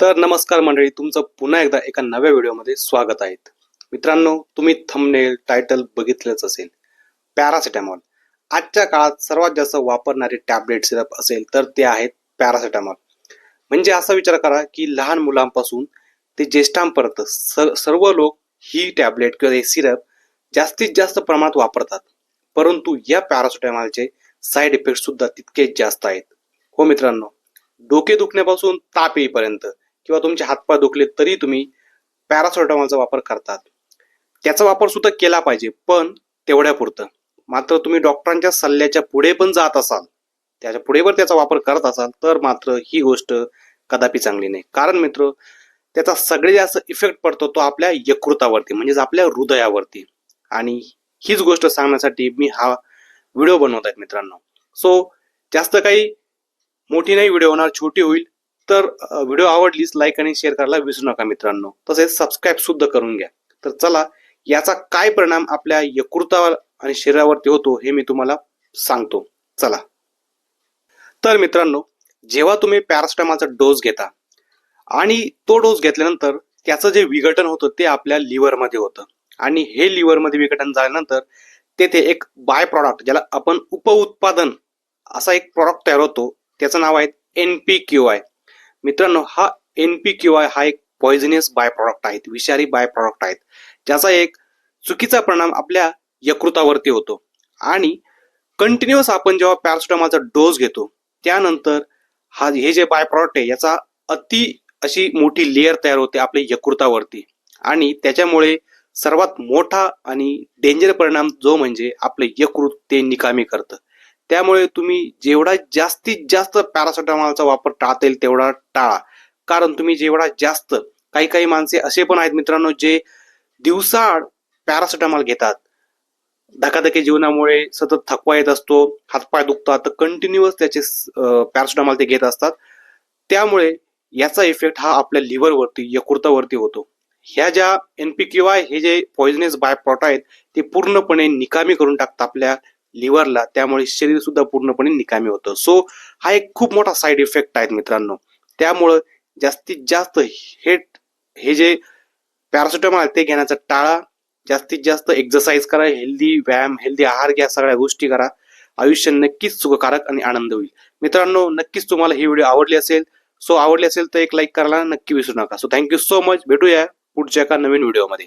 तर नमस्कार मंडळी तुमचं पुन्हा एकदा एका नव्या व्हिडिओमध्ये स्वागत आहे. मित्रांनो तुम्ही थंबनेल टायटल बघितलंच असेल. पॅरासिटॅमॉल आजच्या काळात सर्वात जास्त वापरणारे टॅबलेट सिरप असेल तर ते आहेत पॅरासिटॅमॉल म्हणजे असा विचार करा की लहान मुलांपासून ते ज्येष्ठांपर्यंत स- सर्व लोक ही टॅबलेट किंवा हे सिरप जास्तीत जास्त प्रमाणात वापरतात. परंतु या पॅरासिटॅमॉलचे साईड इफेक्ट सुद्धा तितकेच जास्त आहेत. हो मित्रांनो डोके दुखण्यापासून ताप येईपर्यंत किंवा तुमचे हातपाय दुखले तरी तुम्ही पॅरासिटामॉलचा वापर करतात. त्याचा वापर सुद्धा केला पाहिजे पण तेवढ्यापुरतं मात्र तुम्ही डॉक्टरांच्या सल्ल्याच्या पुढे पण जात असाल त्याच्या पुढे पण त्याचा वापर करत असाल तर मात्र ही गोष्ट कदापि चांगली नाही. कारण मित्र त्याचा सगळ्यात जास्त इफेक्ट पडतो तो आपल्या यकृतावरती म्हणजेच आपल्या हृदयावरती. आणि हीच गोष्ट सांगण्यासाठी मी हा व्हिडिओ बनवत आहेत मित्रांनो. सो जास्त काही मोठी नाही व्हिडिओ होणार छोटी होईल. तर व्हिडिओ आवडलीच लाईक आणि शेअर करायला विसरू नका मित्रांनो. तसेच सबस्क्राईब सुद्धा करून घ्या. तर चला याचा काय परिणाम आपल्या यकृतावर आणि शरीरावरती होतो हे मी तुम्हाला सांगतो. चला. तर मित्रांनो जेव्हा तुम्ही पॅरासिटामॉलचा डोस घेता आणि तो डोस घेतल्यानंतर त्याचं जे विघटन होतं ते आपल्या लिव्हरमध्ये होतं. आणि हे लिव्हरमध्ये विघटन झाल्यानंतर तेथे एक बाय प्रॉडक्ट ज्याला आपण उपउत्पादन असा एक प्रॉडक्ट तयार होतो त्याचं नाव आहे एन पी क्यू आय मित्रांनो हा एन पी क्यू आय हा एक पॉइझनियस बाय प्रॉडक्ट आहेत विषारी बाय प्रॉडक्ट आहेत. ज्याचा एक चुकीचा परिणाम आपल्या यकृतावरती होतो. आणि कंटिन्युअस आपण जेव्हा पॅरासिटामॉलचा डोस घेतो त्यानंतर हा हे जे बाय प्रॉडक्ट आहे याचा अति अशी मोठी लेअर तयार होते आपल्या यकृतावरती. आणि त्याच्यामुळे सर्वात मोठा आणि डेंजर परिणाम जो म्हणजे आपले यकृत ते निकामी करतं. त्यामुळे तुम्ही जेवढा जास्तीत जास्त पॅरासिटामॉलचा वापर टाळता येईल तेवढा टाळा. कारण तुम्ही जेवढा जास्त काही काही माणसे असे पण आहेत मित्रांनो जे दिवसाआड पॅरासिटामॉल घेतात. धकाधकी जीवनामुळे सतत थकवा येत असतो हातपाय दुखतात तर कंटिन्युअस त्याचे पॅरासिटामॉल ते घेत असतात. त्यामुळे याचा इफेक्ट हा आपल्या लिव्हरवरती यकृतावरती होतो. ह्या ज्या एन क्यू आय हे जे पॉइझनस बाय प्रॉट आहेत ते पूर्णपणे निकामी करून टाकतात आपल्या लिव्हरला त्यामुळे शरीर सुद्धा पूर्णपणे निकामी होतं. सो हा एक खूप मोठा साईड इफेक्ट आहे मित्रांनो. त्यामुळं जास्तीत जास्त हे हे जे पॅरासिटॅमॉल आहे ते घेण्याचा टाळा जास्तीत जास्त एक्झरसाइज करा हेल्दी व्यायाम हेल्दी आहार घ्या सगळ्या गोष्टी करा. आयुष्य नक्कीच सुखकारक आणि आनंद होईल. मित्रांनो नक्कीच तुम्हाला ही व्हिडिओ आवडली असेल सो आवडली असेल तर एक लाईक करायला नक्की विसरू नका. सो थँक्यू सो मच भेटूया पुढच्या एका नवीन व्हिडिओमध्ये